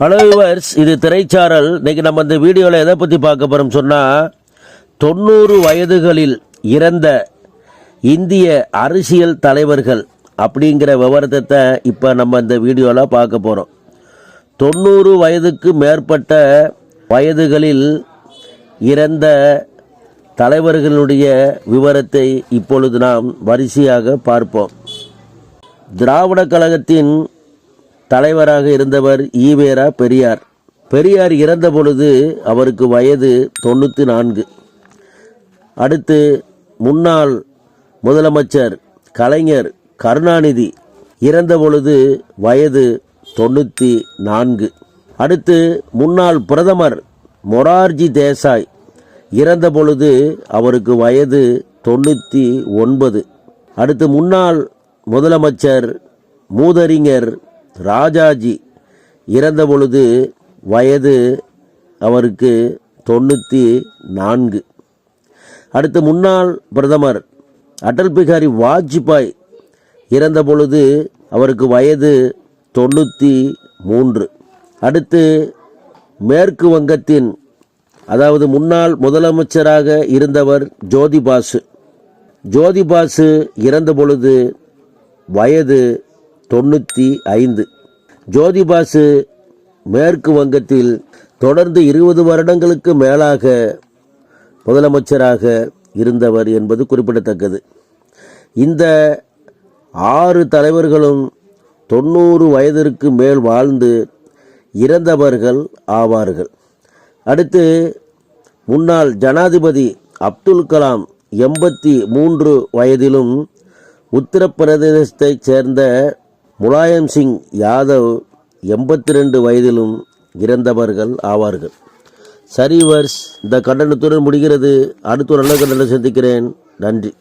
Hello yours இது திரைச்சாரல். இன்னைக்கு நம்ம இந்த வீடியோவில் எதை பற்றி பார்க்க போகிறோம் சொன்னால் தொண்ணூறு வயதுகளில் இறந்த இந்திய அரசியல் தலைவர்கள் அப்படிங்கிற விவரத்தை இப்போ நம்ம இந்த வீடியோவில் பார்க்க போகிறோம் தொண்ணூறு வயதுக்கு மேற்பட்ட வயதுகளில் இறந்த தலைவர்களுடைய விவரத்தை இப்பொழுது நாம் வரிசையாக பார்ப்போம். திராவிட கழகத்தின் தலைவராக இருந்தவர் ஈவேரா பெரியார். பெரியார் இறந்த பொழுது அவருக்கு வயது தொண்ணூற்றி நான்கு. அடுத்து முன்னாள் முதலமைச்சர் கலைஞர் கருணாநிதி இறந்த பொழுது வயது தொண்ணூற்றி நான்கு. அடுத்து முன்னாள் பிரதமர் மொரார்ஜி தேசாய் இறந்த பொழுது அவருக்கு வயது தொண்ணூற்றி ஒன்பது. அடுத்து முன்னாள் முதலமைச்சர் மூதறிஞர் ராஜாஜி இறந்த பொழுது வயது அவருக்கு தொண்ணூற்றி நான்கு. அடுத்து முன்னாள் பிரதமர் அடல் பிகாரி வாஜ்பாய் இறந்த பொழுது அவருக்கு வயது தொண்ணூற்றி மூன்று. அடுத்து மேற்கு வங்கத்தின் அதாவது முன்னாள் முதலமைச்சராக இருந்தவர் ஜோதிபாசு. ஜோதிபாசு இறந்த பொழுது வயது தொண்ணூற்றி ஐந்து. ஜோதிபாசு மேற்கு வங்கத்தில் தொடர்ந்து இருபது வருடங்களுக்கு மேலாக முதலமைச்சராக இருந்தவர் என்பது குறிப்பிடத்தக்கது. இந்த ஆறு தலைவர்களும் தொண்ணூறு வயதிற்கு மேல் வாழ்ந்து இறந்தவர்கள் ஆவார்கள். அடுத்து முன்னாள் ஜனாதிபதி அப்துல் கலாம் எண்பத்தி மூன்று வயதிலும் உத்தரப்பிரதேசத்தைச் சேர்ந்த முலாயம் சிங் யாதவ் எண்பத்தி ரெண்டு வயதிலும் இறந்தவர்கள் ஆவார்கள். சரி வர்ஸ் இந்த கண்டனத்துடன் முடிகிறது. அடுத்த ஒரு நல்ல கண்டனம் சந்திக்கிறேன். நன்றி.